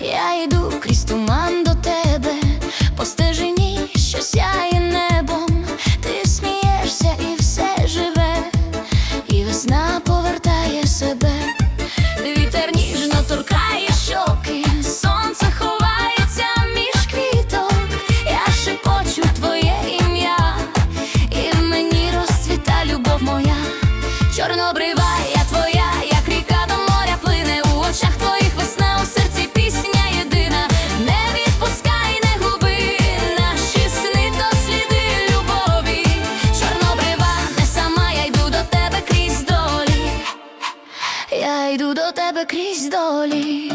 Я йду крізь туман до тебе, по тебе крізь долі,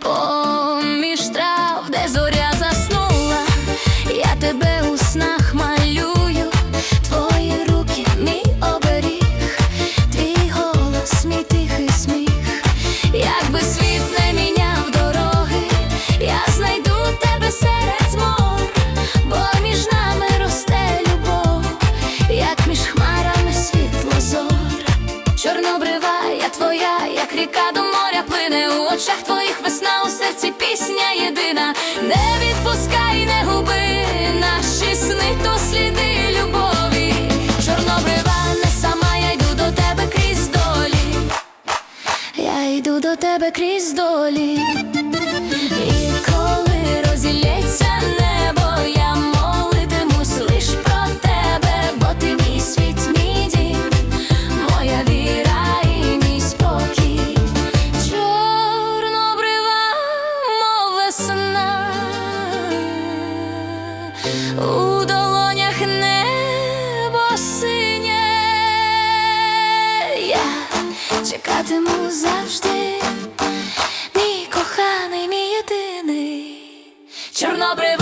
поміж трав, де зоря заснула, я тебе у снах малюю, твої руки, мій оберіг, твій голос, мій тихий сміх, якби світ не міняв дороги, я знайду тебе серед змор, бо між нами росте любов, як між хмарами очах твоїх весна, у серці пісня єдина. Не відпускай, не губи наші сни, то сліди любові. Чорнобрива, не сама, я йду до тебе крізь долі. Я йду до тебе крізь долі. Чекатиму завжди, мій коханий, мій єдиний. Чорнобрива,